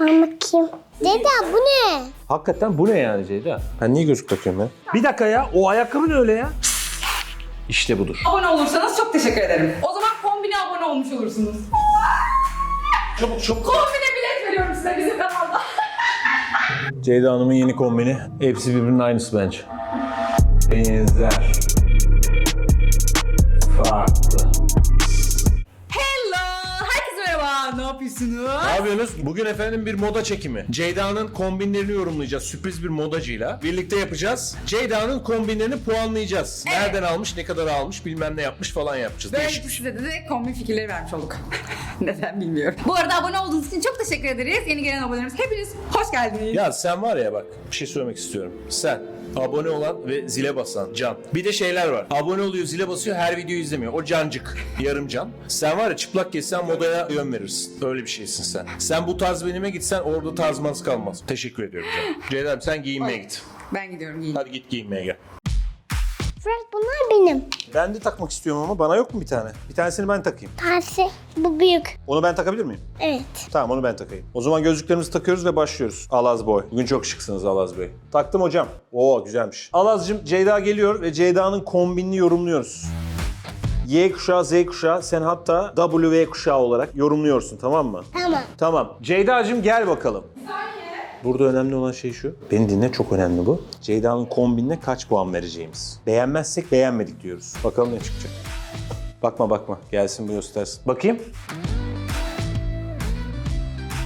Ben bakayım. Dede bu ne? Hakikaten bu ne yani Ceyda? Ben niye gözlük takıyorum ya? Bir dakika ya o ayakkabı ne öyle ya? İşte budur. Abone olursanız çok teşekkür ederim. O zaman kombine abone olmuş olursunuz. Çabuk çabuk. Kombine bilet veriyorum size bizim kanalda. Ceyda Hanım'ın yeni kombini. Hepsi birbirinin aynısı bence. Benzer. Farklı. Yapıyorsunuz? Ne yapıyorsunuz? Bugün efendim bir moda çekimi. Ceyda'nın kombinlerini yorumlayacağız. Sürpriz bir modacıyla. Birlikte yapacağız. Ceyda'nın kombinlerini puanlayacağız. Nereden almış, ne kadar almış, bilmem ne yapmış falan yapacağız. Değişik. size de, de kombin fikirleri vermiş olduk. Neden bilmiyorum. Bu arada abone olduğunuz için çok teşekkür ederiz. Yeni gelen abonelerimiz hepiniz hoş geldiniz. Ya sen var ya bak bir şey söylemek istiyorum. Sen abone olan ve zile basan can. Bir de şeyler var. Abone oluyor zile basıyor her videoyu izlemiyor. O cancık. Yarım can. Sen var ya çıplak gezsen modaya yön verirsin. Öyle bir şeysin sen. Sen bu tarz benime gitsen orada tarzmanız kalmaz. Teşekkür ediyorum canım. Ceyda'm sen giyinmeye git. Ben gidiyorum giyin. Hadi git giyinmeye gel. Fred bunlar benim. Ben de takmak istiyorum ama bana yok mu bir tane? Bir tanesini ben takayım. Tersi bu büyük. Onu ben takabilir miyim? Evet. Tamam onu ben takayım. O zaman gözlüklerimizi takıyoruz ve başlıyoruz. Alaz Boy. Bugün çok şıksınız Alaz Bey. Taktım hocam. Oo güzelmiş. Alaz'cığım Ceyda geliyor ve Ceyda'nın kombinini yorumluyoruz. Y kuşağı, Z kuşağı sen hatta W kuşağı olarak yorumluyorsun tamam mı? Tamam. Tamam. Ceyda'cığım gel bakalım. Burada önemli olan şey şu. Beni dinle çok önemli bu. Ceyda'nın kombinine kaç puan vereceğimiz. Beğenmezsek beğenmedik diyoruz. Bakalım ne çıkacak. Bakma bakma. Gelsin bu göstersin. Bakayım.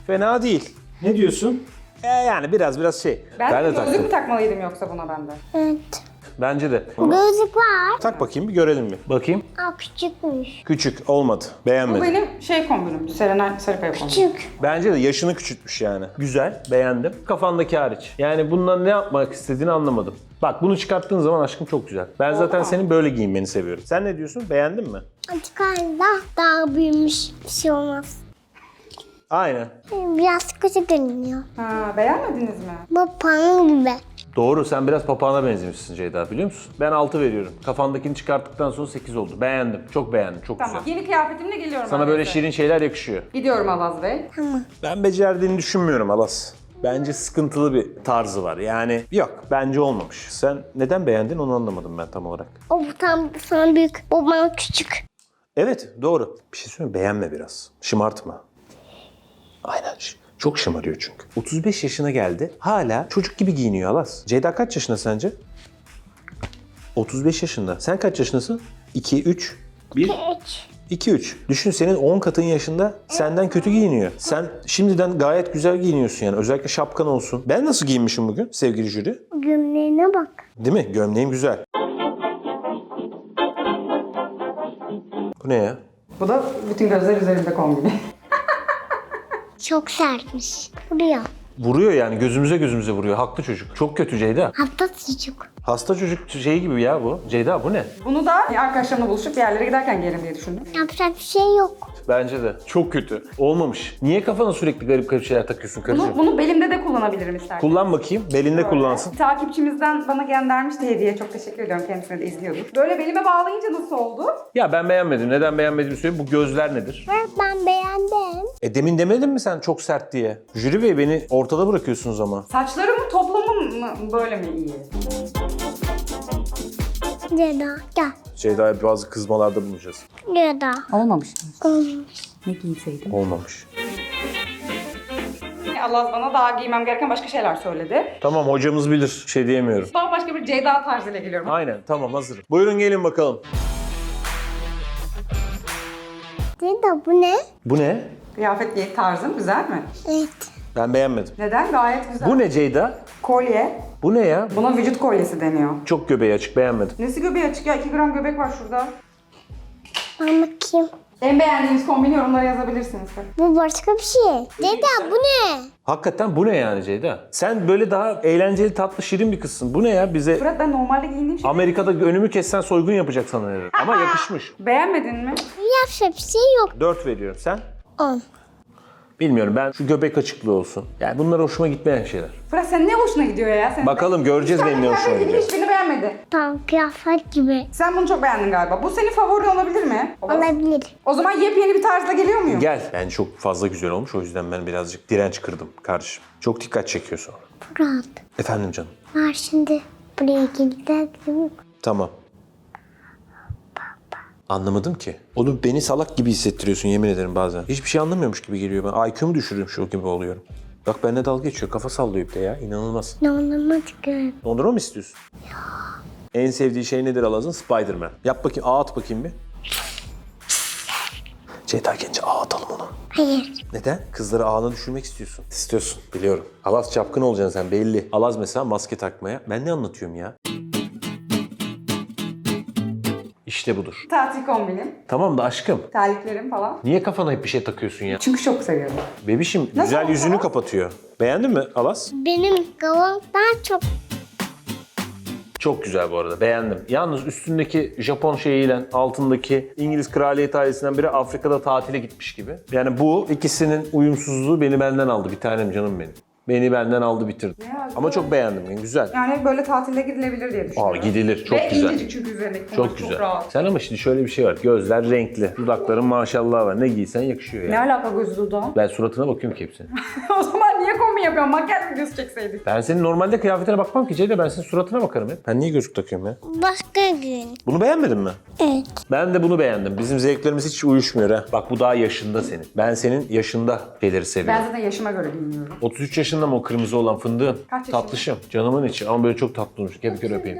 Fena değil. Ne diyorsun? E yani biraz biraz şey. Ben, de de gözlük taktım. mü takmalıydım yoksa buna ben de? Evet. Bence de. Gözlük var. Tak bakayım bir görelim bir. Bakayım. Aa küçükmüş. Küçük olmadı. Bu Beğenmedim. benim şey kombinim. Serenay Sarıkaya kombini. Küçük. Bence de yaşını küçültmüş yani. Güzel, beğendim. Kafandaki hariç. Yani bundan ne yapmak istediğini anlamadım. Bak bunu çıkarttığın zaman aşkım çok güzel. Ben zaten senin böyle giyinmeni seviyorum. Sen ne diyorsun? Beğendin mi? Açık halde daha büyümüş. Bir şey olmaz. Aynen. Biraz küçük görünüyor. Ha, beğenmediniz mi? Bu pamuk gibi. Doğru sen biraz papağana benzemişsin Ceyda biliyor musun? Ben 6 veriyorum. Kafandakini çıkarttıktan sonra 8 oldu. Beğendim. Çok beğendim. Çok Tamam. güzel. Yeni kıyafetimle geliyorum. Sana böyle size. şirin şeyler yakışıyor. Gidiyorum Alaz Bey. Ben becerdiğini düşünmüyorum Alas. Bence sıkıntılı bir tarzı var. Yani yok bence olmamış. Sen neden beğendin onu anlamadım ben tam olarak. O bu tam sana büyük. Bu bana küçük. Evet doğru. Bir şey söyleyeyim mi? beğenme biraz. Şımartma. Aynen. ş- Çok şımarıyor çünkü. 35 yaşına geldi. Hala çocuk gibi giyiniyor Alas. Ceyda kaç yaşında sence? 35 yaşında. Sen kaç yaşındasın? 2, 3, 1, Üç. 2, 3. Düşün senin 10 katın yaşında senden kötü giyiniyor. Sen şimdiden gayet güzel giyiniyorsun yani. Özellikle şapkan olsun. Ben nasıl giyinmişim bugün sevgili jüri? Gömleğine bak. Değil mi? Gömleğim güzel. Bu ne ya? Bu da bütün gözler üzerimde kombini. Çok sertmiş. Vuruyor. Vuruyor yani gözümüze gözümüze vuruyor. Haklı çocuk. Çok kötü Ceyda. Hafta çocuk. Hasta çocuk şeyi gibi ya bu. Ceyda bu ne? Bunu da arkadaşlarımla buluşup bir yerlere giderken giyerim diye düşündüm. Yapacak bir şey yok. Bence de. Çok kötü. Olmamış. Niye kafana sürekli garip garip şeyler takıyorsun karıcığım? Bunu, bunu belimde de kullanabilirim istersen. Kullan bakayım. Belinde kullansın. Takipçimizden bana göndermişti hediye. Çok teşekkür ediyorum kendisine de izliyordur. Böyle belime bağlayınca nasıl oldu? Ya ben beğenmedim. Neden beğenmediğimi söyleyeyim. Bu gözler nedir? Ben beğendim. E demin demedin mi sen çok sert diye? Jüri bey beni ortada bırakıyorsunuz ama. Saçlarımın toplamı mı böyle mi iyi? Ceda gel. Ceyda'ya bazı kızmalarda bulunacağız. Ceda. Olmamış. Olmuş. Ne giyseydim? Olmamış. Allah bana daha giymem gereken başka şeyler söyledi. Tamam hocamız bilir. Bir şey diyemiyorum. Daha başka bir Ceyda tarzıyla geliyorum. Aynen tamam hazırım. Buyurun gelin bakalım. Ceda bu ne? Bu ne? Kıyafet giy tarzım güzel mi? Evet. Ben beğenmedim. Neden? Gayet güzel. Bu ne Ceyda? Kolye. Bu ne ya? Buna vücut kolyesi deniyor. Çok göbeği açık beğenmedim. Nesi göbeği açık ya? 2 gram göbek var şurada. Ben bakayım. En beğendiğiniz kombini yorumlara yazabilirsiniz. Bu başka bir şey. Ceda bu ne? Hakikaten bu ne yani Ceyda? Sen böyle daha eğlenceli, tatlı, şirin bir kızsın. Bu ne ya? Bize Fırat ben normalde giyindiğim şey... Amerika'da önümü kessen soygun yapacak sanırım. Ama yakışmış. Beğenmedin mi? Yapacak bir şey yok. 4 veriyorum. Sen? 10. Bilmiyorum ben şu göbek açıklığı olsun. Yani bunlar hoşuma gitmeyen şeyler. Fırat sen ne hoşuna gidiyor ya? Sen Bakalım göreceğiz benim ne hoşuma gidiyor. Hiçbirini beğenmedi. Tam kıyafet gibi. Sen bunu çok beğendin galiba. Bu senin favorin olabilir mi? Olabilir. O zaman yepyeni bir tarzla geliyor muyum? Gel. Yani çok fazla güzel olmuş o yüzden ben birazcık direnç kırdım kardeşim. Çok dikkat çekiyor sonra. Murat. Efendim canım. Var şimdi buraya gidelim. Tamam. Anlamadım ki. Oğlum beni salak gibi hissettiriyorsun yemin ederim bazen. Hiçbir şey anlamıyormuş gibi geliyor bana. IQ'mu düşürürüm şu gibi oluyorum. Bak benimle dalga geçiyor. Kafa sallıyor bir de ya. İnanılmaz. Ne anlamadık yani. Dondurma mı istiyorsun? En sevdiği şey nedir Alaz'ın? Spider-Man. Yap bakayım. Ağ at bakayım bir. Ceyda Genç'e ağ atalım ona. Hayır. Neden? Kızları ağına düşürmek istiyorsun. İstiyorsun. Biliyorum. Alaz çapkın olacaksın sen belli. Alaz mesela maske takmaya. Ben ne anlatıyorum ya? İşte budur. Tatil kombinim, Tamam da aşkım. terliklerim falan. Niye kafana hep bir şey takıyorsun ya? Çünkü çok seviyorum. Bebişim Nasıl güzel oldu yüzünü Alaz? kapatıyor. Beğendin mi Alas? Benim kavam daha çok Çok güzel bu arada. Beğendim. Yalnız üstündeki Japon şeyiyle altındaki İngiliz kraliyet ailesinden biri Afrika'da tatile gitmiş gibi. Yani bu ikisinin uyumsuzluğu beni benden aldı. Bir tanem canım benim. Beni benden aldı bitirdi. Ya, Ama çok beğendim. Yani güzel. Yani böyle tatile gidilebilir diye Aa, düşünüyorum. gidilir. Çok Ve güzel. incecik çünkü üzerindeki kumaş Çok çok, güzel. rahat. Sen ama şimdi şöyle bir şey var. Gözler renkli. Dudakların maşallah var. Ne giysen yakışıyor Ne yani. alaka gözü dudağın? Ben suratına bakıyorum ki hepsinin. o zaman niye kombi yapıyorsun? Makyaj videosu çekseydik. Ben senin normalde kıyafetine bakmam ki Ceyda. Ben senin suratına bakarım hep. Ben niye gözlük takıyorum ya? başka gün. Bunu beğenmedin mi? Evet. Ben de bunu beğendim. Bizim zevklerimiz hiç uyuşmuyor ha. Bak bu daha yaşında senin. Ben senin yaşında şeyleri seviyorum. Ben zaten yaşıma göre bilmiyorum. 33 yaşında mı o kırmızı olan fındığın? Kaç yaşında? Tatlışım. Canımın içi ama böyle çok tatlı olmuş. Gel bir kere öpeyim.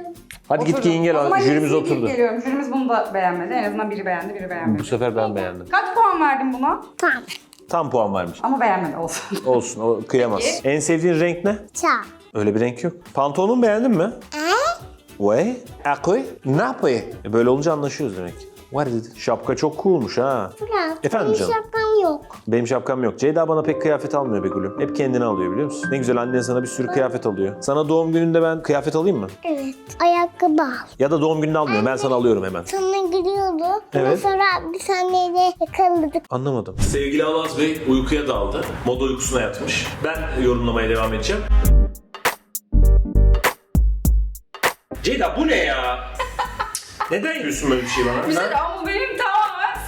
Hadi git giyin gel. zaman Jürimiz oturdu. geliyorum. Jürimiz bunu da beğenmedi. En azından biri beğendi, biri beğenmedi. Bu sefer ben beğendim. Kaç puan verdin buna? Tamam. Tam puan vermiş. Ama beğenmedi olsun. Olsun o kıyamaz. Peki. En sevdiğin renk ne? Çağ. Öyle bir renk yok. Pantolonun beğendin mi? Ve? Akoy? Ne yapayım? E Böyle olunca anlaşıyoruz demek. What is it? Şapka çok coolmuş ha. Fırat. Efendim benim canım? şapkam yok. Benim şapkam yok. Ceyda bana pek kıyafet almıyor be gülüm. Hep kendini alıyor biliyor musun? Ne güzel annen sana bir sürü kıyafet alıyor. Sana doğum gününde ben kıyafet alayım mı? Evet. Ayakkabı al. Ya da doğum gününde almıyorum. Ben sana alıyorum hemen. Sana giriyordu. Evet. Sonra bir saniye yakaladık. Anlamadım. Sevgili Alaz Bey uykuya daldı. Moda uykusuna yatmış. Ben yorumlamaya devam edeceğim. Ceyda bu ne ya? Neden yapıyorsun böyle bir şey bana? Güzel ama benim tamamen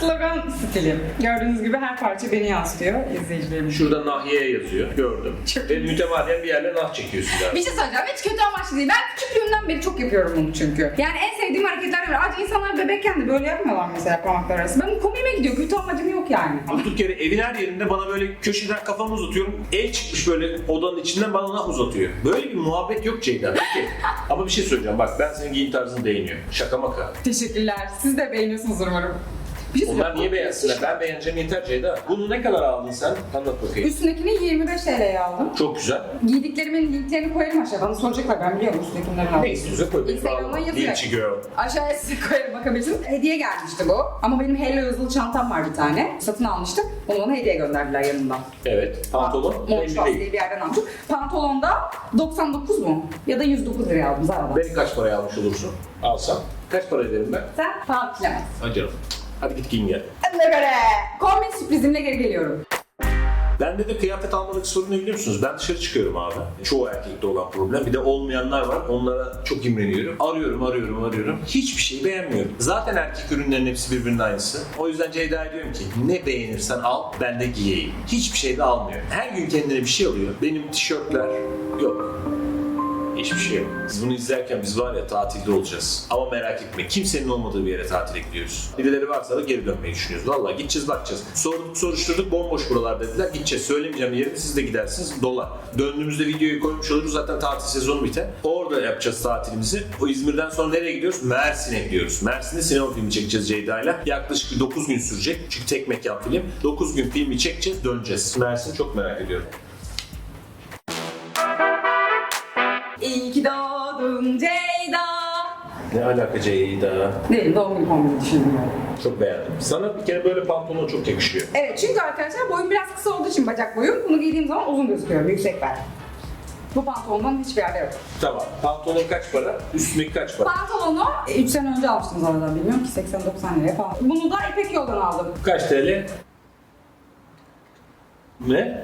slogan stilim. Gördüğünüz gibi her parça beni yansıtıyor izleyicilerim. Şurada Nahiye yazıyor. Gördüm. Ve mütemadiyen bir yerle nah çekiyorsun galiba. Bir şey söyleyeceğim. Hiç kötü amaçlı değil. Ben küçüklüğümden beri çok yapıyorum bunu çünkü. Yani en sevdiğim hareketler var. Acı insanlar bebekken de böyle yapmıyorlar mesela parmaklar arası. Benim komiğime gidiyor. Kötü amacım yok yani. Durduk yere evin her yerinde bana böyle köşeden kafamı uzatıyorum. El çıkmış böyle odanın içinden bana nah uzatıyor. Böyle bir muhabbet yok Ceyda. Peki. Ama bir şey söyleyeceğim. Bak ben senin giyim tarzını beğeniyorum. Şaka maka. Teşekkürler. Siz de beğeniyorsunuz umarım. Bir şey Onlar niye beğensinler? Ben beğeneceğim yeter Ceyda. Bunu ne kadar aldın sen? Anlat bakayım. Üstündekini 25 TL'ye aldım. Çok güzel. Giydiklerimin linklerini koyarım aşağı. Bana soracaklar ben biliyorum üstündekilerini aldım. Ne istiyorsa koy. Instagram'a yazıyor. Linçi girl. Aşağıya size koyarım bakabilirsiniz. Hediye gelmişti bu. Ama benim Hello yazılı çantam var bir tane. Satın almıştım. Onu bana hediye gönderdiler yanından. Evet. Pantolon Monç belli Bas değil. diye bir yerden almıştım. Pantolonda 99 mu? Ya da 109 liraya aldım Zara'dan. Beni kaç paraya almış olursun? Alsam. Kaç para ederim ben? Sen paha bilemezsin. Canım. Hadi git giyin gel. Ne göre? Kombin sürprizimle geri geliyorum. Bende de kıyafet almadaki sorun ne biliyor musunuz? Ben dışarı çıkıyorum abi. Çoğu erkekte olan problem. Bir de olmayanlar var. Onlara çok imreniyorum. Arıyorum, arıyorum, arıyorum. Hiçbir şey beğenmiyorum. Zaten erkek ürünlerin hepsi birbirinin aynısı. O yüzden Ceyda'ya diyorum ki ne beğenirsen al, ben de giyeyim. Hiçbir şey de almıyor. Her gün kendine bir şey alıyor. Benim tişörtler yok. Hiçbir şey yok. Biz bunu izlerken biz var ya tatilde olacağız. Ama merak etme kimsenin olmadığı bir yere tatile gidiyoruz. Birileri varsa da geri dönmeyi düşünüyoruz. Vallahi gideceğiz bakacağız. Sorduk soruşturduk bomboş buralar dediler. Gideceğiz söylemeyeceğim yerini siz de gidersiniz. Dolar. Döndüğümüzde videoyu koymuş oluruz zaten tatil sezonu biter. Orada yapacağız tatilimizi. O İzmir'den sonra nereye gidiyoruz? Mersin'e gidiyoruz. Mersin'de sinema filmi çekeceğiz Ceyda'yla. Yaklaşık bir 9 gün sürecek. Çünkü tek mekan film. 9 gün filmi çekeceğiz döneceğiz. Mersin çok merak ediyorum. Doğdun Ceyda. Ne alaka Ceyda? Değil doğum günü kombini düşünmüyorum. Çok beğendim. Sana bir kere böyle pantolon çok yakışıyor. Evet çünkü arkadaşlar boyum biraz kısa olduğu için bacak boyum. Bunu giydiğim zaman uzun gözüküyorum. Yüksek bel. Bu pantolondan hiçbir yerde yok. Tamam. Pantolon kaç para? Üstündeki kaç para? Pantolonu 3 sene önce almıştım zaten bilmiyorum ki 80-90 liraya falan. Bunu da İpek Yol'dan aldım. Kaç TL? Ne?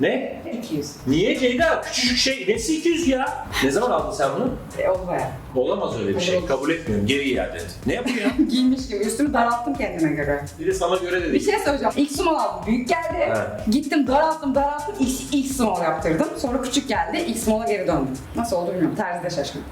Ne? 200. Niye Ceyda? Küçücük şey. Nesi 200 ya? Ne zaman aldın sen bunu? E, baya. Olamaz öyle bir şey. Kabul etmiyorum. Geri iade et. Ne yapıyor? Giymiş gibi üstümü daralttım kendime göre. bir de sana göre Bir dedik. şey söyleyeceğim. İlk small aldım. Büyük geldi. Evet. Gittim daralttım daralttım. İlk, ilk small yaptırdım. Sonra küçük geldi. İlk small'a geri döndüm. Nasıl oldu bilmiyorum. Terzi de şaşkın.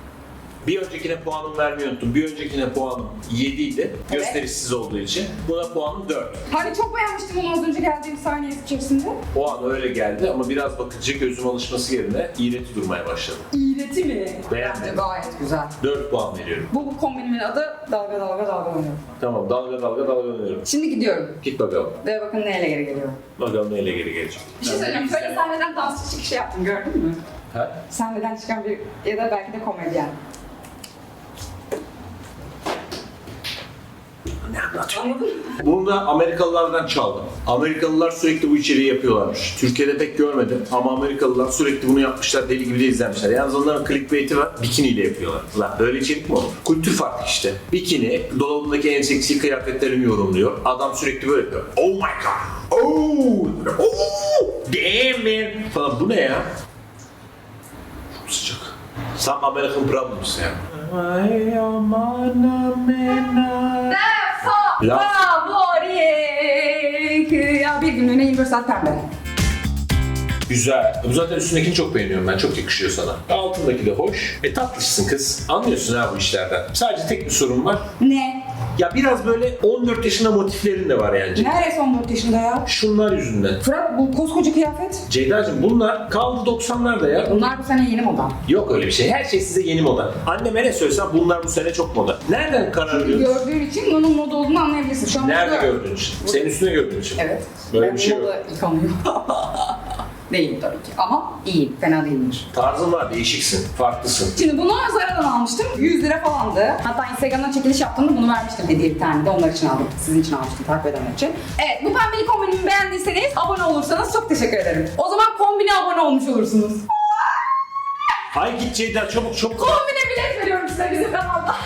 Bir öncekine puanım vermeyi unuttum. Bir öncekine puanım 7 idi. Gösterişsiz olduğu için. Buna puanım 4. Hani çok beğenmiştim onu az önce geldiğim saniye içerisinde. O an öyle geldi ama biraz bakınca gözüm alışması yerine iğreti durmaya başladı. İğreti mi? Beğendim. Bence gayet güzel. 4 puan veriyorum. Bu, bu kombinimin adı dalga dalga dalga oynuyorum. Tamam dalga dalga dalgalanıyorum. Şimdi gidiyorum. Git bakalım. Ve bakın neyle geri geliyorum. Bakalım neyle geri gelecek. Bir şey söyleyeceğim. Böyle sahneden dansçı çıkışı yaptım gördün mü? Ha? Sahneden çıkan bir ya da belki de komedyen. Ne anlatıyor? Bunu da Amerikalılardan çaldım. Amerikalılar sürekli bu içeriği yapıyorlarmış. Türkiye'de pek görmedim ama Amerikalılar sürekli bunu yapmışlar, deli gibi de izlemişler. Yalnız onların clickbait'i var, bikiniyle yapıyorlar. Lan böyle içerik mi olur? Kültür farkı işte. Bikini, dolabındaki en seksi kıyafetlerini yorumluyor. Adam sürekli böyle yapıyor. Oh my god! Oh! Oh! Damn man! Falan bu ne ya? Çok sıcak. Some American Problems ya. La-. Ya bir günlüğüne 24 saat pembe. Güzel. Zaten üstündekini çok beğeniyorum ben. Çok yakışıyor sana. Altındaki de hoş. E tatlısın kız. Anlıyorsun ha bu işlerden. Sadece tek bir sorun var. Ne? Ya biraz böyle 14 yaşında motiflerin de var yani. Neresi 14 yaşında ya? Şunlar yüzünden. Fırat bu koskoca kıyafet. Ceyda'cığım bunlar kaldı 90'larda ya. Bunlar bu sene yeni moda. Yok öyle bir şey. Her şey size yeni moda. Anneme ne söylesem bunlar bu sene çok moda. Nereden karar veriyorsun? Gördüğün için onun moda olduğunu anlayabilirsin. Şu an Nerede gördüğün için? Senin üstüne gördüğün için. Evet. Böyle ben bir şey moda ikonuyum. Değil tabii ki ama iyi, fena değildir. Tarzın var, değişiksin, farklısın. Şimdi bunu Zara'dan almıştım. 100 lira falandı. Hatta Instagram'dan çekiliş yaptığımda bunu vermiştim hediye bir tane de. Onlar için aldım. Sizin için almıştım, takip edenler için. Evet, bu pembeli kombinimi beğendiyseniz abone olursanız çok teşekkür ederim. O zaman kombine abone olmuş olursunuz. Ay git Ceyda çabuk çabuk. Kombine bilet veriyorum size bizim kanalda.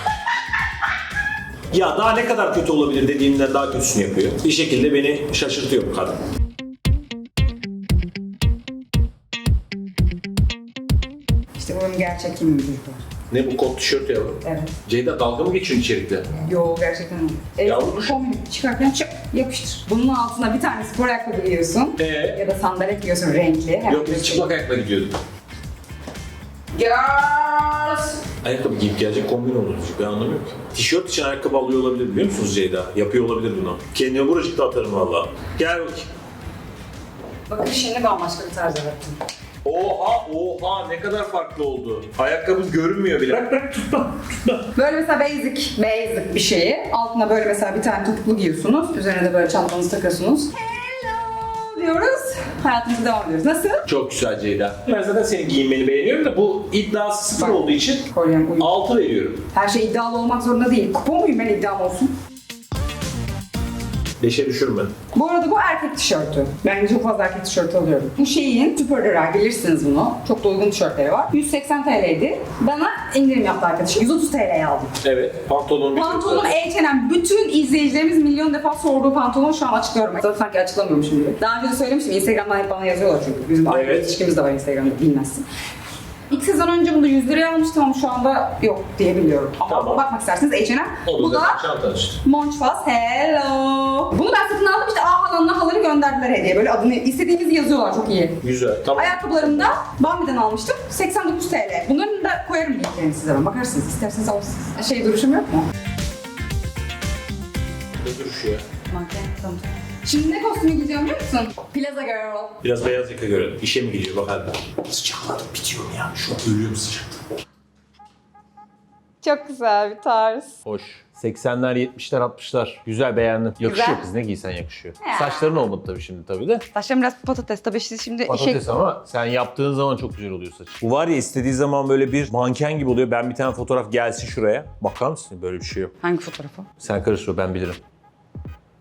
Ya daha ne kadar kötü olabilir dediğimden daha kötüsünü yapıyor. Bir şekilde beni şaşırtıyor bu kadın. Gerçek çocuklar. Ne bu kot tişört yavrum? Evet. Ceyda dalga mı geçiyorsun içerikle? Yo gerçekten öyle. Evet, Yavrum. bu kombini çıkarken çık yapıştır. Bunun altına bir tane spor ayakkabı giyiyorsun. Ee? Ya da sandalet giyiyorsun renkli. Yok biz çıplak ayakla gidiyorduk. Girls. Ayakkabı giyip gelecek kombin olur çocuk ben anlamıyorum ki. Tişört için ayakkabı alıyor olabilir biliyor musunuz Ceyda? Yapıyor olabilir bunu. Kendime buracıkta atarım valla. Gel bakayım. Bakın şimdi bambaşka bir tarz yarattım. Oha oha ne kadar farklı oldu. Ayakkabı görünmüyor bile. Bırak bırak tutma tutma. Böyle mesela basic, basic bir şeyi. Altına böyle mesela bir tane topuklu giyiyorsunuz. Üzerine de böyle çantanızı takıyorsunuz. Hello diyoruz. Hayatımıza devam ediyoruz. Nasıl? Çok güzel Ceyda. Ben zaten senin giyinmeni beğeniyorum da bu iddiası sıfır Bak. olduğu için Kolyem uyum. 6 veriyorum. Her şey iddialı olmak zorunda değil. Kupon muyum ben iddialı olsun? 5'e düşürme. Bu arada bu erkek tişörtü. Ben çok fazla erkek tişörtü alıyorum. Bu şeyin Superdry bilirsiniz bunu. Çok da uygun tişörtleri var. 180 TL'ydi. Bana indirim yaptı arkadaşım. 130 TL'ye aldım. Evet pantolon bir Pantolon H&M. Bütün izleyicilerimiz milyon defa sorduğu pantolon şu an açıklıyorum. Zaten sanki açıklamıyormuşum gibi. Daha önce de söylemiştim. Instagram'dan hep bana yazıyorlar çünkü. Bizim Evet. ilişkimiz de var Instagram'da bilmezsin. İlk sezon önce bunu 100 liraya almıştım ama şu anda yok diye biliyorum. Ama Tamam. bakmak isterseniz H&M. Bu da zaten işte. Hello. Bunu ben satın aldım işte A halanla haları gönderdiler hediye. Böyle adını istediğinizi yazıyorlar çok iyi. Güzel tamam. Ayakkabılarımı da Bambi'den almıştım. 89 TL. Bunların da koyarım linklerini size ben. Bakarsınız isterseniz alırsınız. Şey duruşum yok mu? Ne duruşu ya? Manken. Tamam. Şimdi ne kostümü giyeceğim biliyor musun? Plaza Girl. Biraz beyaz yaka görelim. İşe mi gidiyor bakalım. Sıcakladım bitiyorum ya. Şu an ölüyorum sıcaktan. Çok güzel bir tarz. Hoş. 80'ler, 70'ler, 60'lar. Güzel beğendim. Yakışıyor Güzel. kız ne giysen yakışıyor. Ya. Saçların olmadı tabii şimdi tabii de. Saçlarım biraz patates tabii siz şimdi Patates ama sen yaptığın zaman çok güzel oluyor saç. Bu var ya istediği zaman böyle bir manken gibi oluyor. Ben bir tane fotoğraf gelsin şuraya. Bakar mısın? Böyle bir şey yok. Hangi fotoğrafı? Sen karıştır ben bilirim.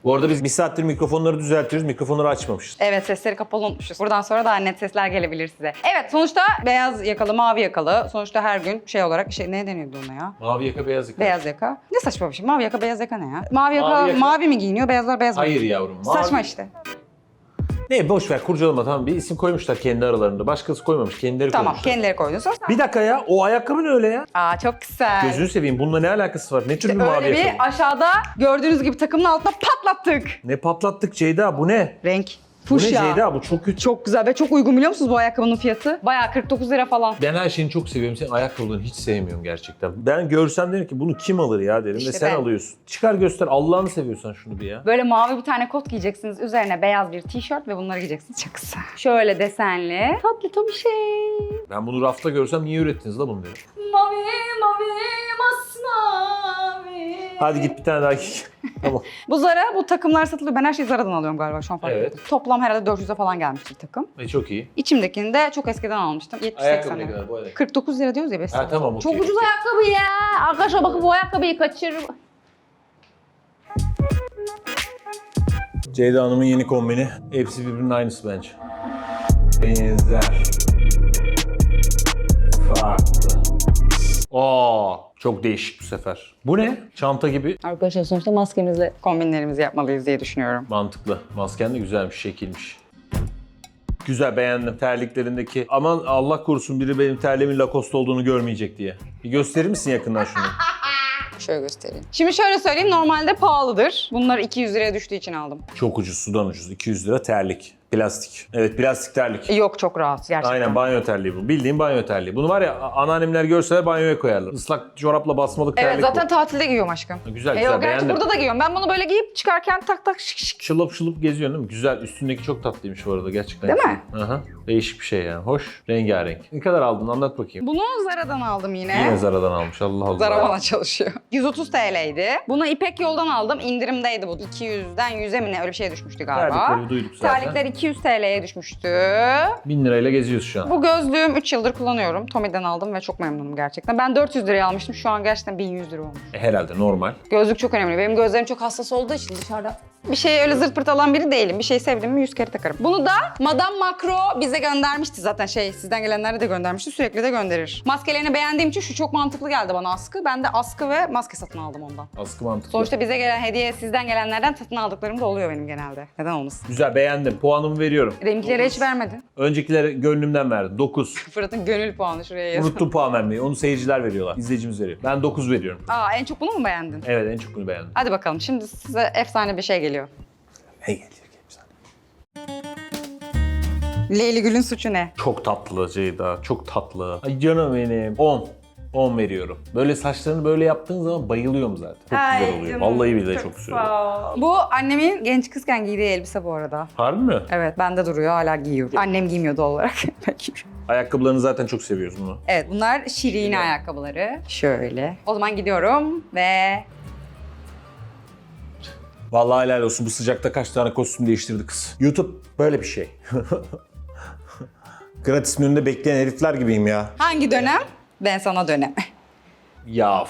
Bu arada biz bir saattir mikrofonları düzeltiyoruz. Mikrofonları açmamışız. Evet sesleri kapalı unutmuşuz. Buradan sonra daha net sesler gelebilir size. Evet sonuçta beyaz yakalı, mavi yakalı. Sonuçta her gün şey olarak şey ne deniyordu ona ya? Mavi yaka beyaz yaka. Beyaz yaka. Ne saçma bir şey. Mavi yaka, beyaz yaka ne ya? Mavi yaka, Mavi mavi, yaka- mi giyiniyor, beyazlar beyaz mı? Hayır yavrum. Mavi... Saçma işte. Ne boş ver kurcalama tamam bir isim koymuşlar kendi aralarında. Başkası koymamış kendileri Tamam koymuşlar. kendileri koydunuz. Bir dakika ya o ayakkabı ne öyle ya? Aa çok güzel. Gözünü seveyim bununla ne alakası var? Ne tür bir mavi Öyle bir ayakkabı? aşağıda gördüğünüz gibi takımın altına patlattık. Ne patlattık Ceyda bu ne? Renk. Bu ne Fuşya. Ceyda bu çok kötü. Çok güzel ve çok uygun biliyor musunuz bu ayakkabının fiyatı? Bayağı 49 lira falan. Ben her şeyini çok seviyorum. Senin ayakkabılarını hiç sevmiyorum gerçekten. Ben görsem derim ki bunu kim alır ya derim İşte ve sen ben. alıyorsun. Çıkar göster Allah'ını seviyorsan şunu bir ya. Böyle mavi bir tane kot giyeceksiniz. Üzerine beyaz bir tişört ve bunları giyeceksiniz. Çok güzel. Şöyle desenli. Tatlı to bir şey. Ben bunu rafta görsem niye ürettiniz la bunu derim. Mavi mavi masmavi. Hadi git bir tane daha giy. tamam. Bu Zara bu takımlar satılıyor. Ben her şeyi Zara'dan alıyorum galiba şu an fark Evet. ettim. Toplam herhalde 400'e falan gelmiştir takım. E, çok iyi. İçimdekini de çok eskiden almıştım. 70 Ayakkabı 80 ne lira. kadar bu ayakkabı? 49 lira diyoruz ya Besim. Ha tamam okey. Çok ucuz ayakkabı ya. Arkadaşlar bakın bu ayakkabıyı kaçır. Ceyda Hanım'ın yeni kombini. Hepsi birbirinin aynısı bence. Benzer. Farklı. Aa, çok değişik bu sefer. Bu ne? Çanta gibi. Arkadaşlar sonuçta maskemizle kombinlerimizi yapmalıyız diye düşünüyorum. Mantıklı. Masken de güzelmiş, şekilmiş. Güzel beğendim terliklerindeki. Aman Allah korusun biri benim terliğimin Lacoste olduğunu görmeyecek diye. Bir gösterir misin yakından şunu? Şöyle göstereyim. Şimdi şöyle söyleyeyim normalde pahalıdır. Bunlar 200 liraya düştüğü için aldım. Çok ucuz, sudan ucuz. 200 lira terlik. Plastik. Evet plastik terlik. Yok çok rahat gerçekten. Aynen banyo terliği bu. Bildiğin banyo terliği. Bunu var ya anneannemler görseler banyoya koyarlar. Islak çorapla basmalık Evet terlik zaten bu. tatilde giyiyorum aşkım. Güzel E, güzel yok, gerçi beğendim. burada da giyiyorum. Ben bunu böyle giyip çıkarken tak tak şık şık. Şılıp şılıp geziyorsun değil mi? Güzel. Üstündeki çok tatlıymış bu arada gerçekten. Değil mi? Aha. Değişik bir şey yani. Hoş. Rengarenk. Ne kadar aldın anlat bakayım. Bunu Zara'dan aldım yine. Yine Zara'dan almış. Allah Allah. Zara bana çalışıyor. 130 TL'ydi. Bunu İpek yoldan aldım. İndirimdeydi bu. 200'den 100'e mi ne öyle bir şey düşmüştü galiba. Terlikleri duyduk zaten. Terlikler 200 TL'ye düşmüştü. 1000 lirayla geziyoruz şu an. Bu gözlüğüm 3 yıldır kullanıyorum. Tommy'den aldım ve çok memnunum gerçekten. Ben 400 liraya almıştım. Şu an gerçekten 1100 lira olmuş. E, herhalde normal. Gözlük çok önemli. Benim gözlerim çok hassas olduğu için dışarıda bir şey öyle zırt pırt alan biri değilim. Bir şey sevdim mi yüz kere takarım. Bunu da Madame Macro bize göndermişti zaten şey sizden gelenlere de göndermişti. Sürekli de gönderir. Maskelerini beğendiğim için şu çok mantıklı geldi bana askı. Ben de askı ve maske satın aldım ondan. Askı mantıklı. Sonuçta bize gelen hediye sizden gelenlerden satın aldıklarım da oluyor benim genelde. Neden olmasın? Güzel beğendim. Puanımı veriyorum. Benimkilere hiç vermedin. Öncekilere gönlümden verdim. 9. Fırat'ın gönül puanı şuraya yaz. Unuttum puan vermeyi. Onu seyirciler veriyorlar. İzleyicimiz veriyor. Ben 9 veriyorum. Aa en çok bunu mu beğendin? Evet en çok bunu beğendim. Hadi bakalım şimdi size efsane bir şey geliyor. Ne geliyor? Leyli Gül'ün suçu ne? Çok tatlı Ceyda. Çok tatlı. Ay canım benim. 10. 10 veriyorum. Böyle saçlarını böyle yaptığın zaman bayılıyorum zaten. Çok güzel oluyor. Vallahi billahi çok, güzel oluyor. Bu annemin genç kızken giydiği elbise bu arada. Harbi mi? Evet bende duruyor hala giyiyorum. Annem giymiyor doğal olarak. ben giyiyorum. Ayakkabılarını zaten çok seviyoruz bunu. Evet bunlar Şirin ayakkabıları. Şöyle. O zaman gidiyorum ve Vallahi helal olsun bu sıcakta kaç tane kostüm değiştirdi kız. YouTube böyle bir şey. Gratis menüde bekleyen herifler gibiyim ya. hangi dönem? Ben sana dönem. Ya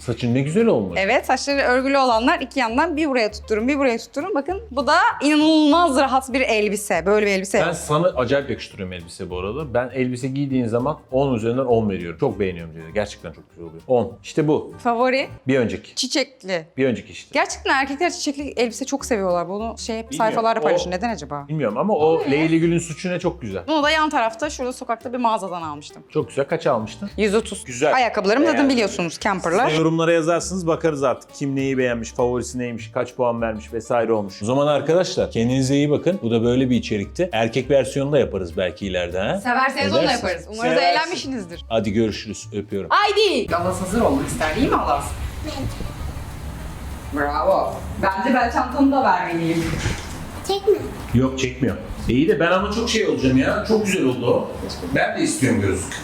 saçın ne güzel olmuş. Evet saçları örgülü olanlar iki yandan bir buraya tutturun bir buraya tutturun. Bakın bu da inanılmaz rahat bir elbise. Böyle bir elbise Ben yok. sana acayip yakıştırıyorum elbise bu arada. Ben elbise giydiğin zaman 10 üzerinden 10 veriyorum. Çok beğeniyorum diye. Gerçekten çok güzel oluyor. 10. İşte bu. Favori Bir önceki. çiçekli. Bir önceki işte. Gerçekten erkekler çiçekli elbise çok seviyorlar. Bunu şey hep Bilmiyorum, sayfalarda o- paylaşıyor. Neden acaba? Bilmiyorum ama o Leyli Gül'ün suçu ne çok güzel. Bunu da yan tarafta şurada sokakta bir mağazadan almıştım. Çok güzel. Kaç almıştın? 130. Güzel. Ayakkabılarım zaten Beğendim. Biliyorsunuz camperlar. Yorumlara yazarsınız bakarız artık. Kim neyi beğenmiş, favorisi neymiş, kaç puan vermiş vesaire olmuş. O zaman arkadaşlar kendinize iyi bakın. Bu da böyle bir içerikti. Erkek versiyonu da yaparız belki ileride ha. Severseniz onu da Edersiniz. yaparız. Umarız Seversiniz. eğlenmişsinizdir. Hadi görüşürüz. Öpüyorum. Haydi! Galas hazır olmak ister değil mi Alas? Bravo. Bence ben çantamı da vermeliyim. Çekme. Yok çekmiyor. İyi de ben ama çok şey olacağım ya. Çok güzel oldu o. Ben de istiyorum gözlük.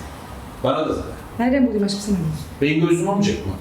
Bana da zaten. Nereden bulayım aşkım seni? Benim gözlüğüm olmayacak mı?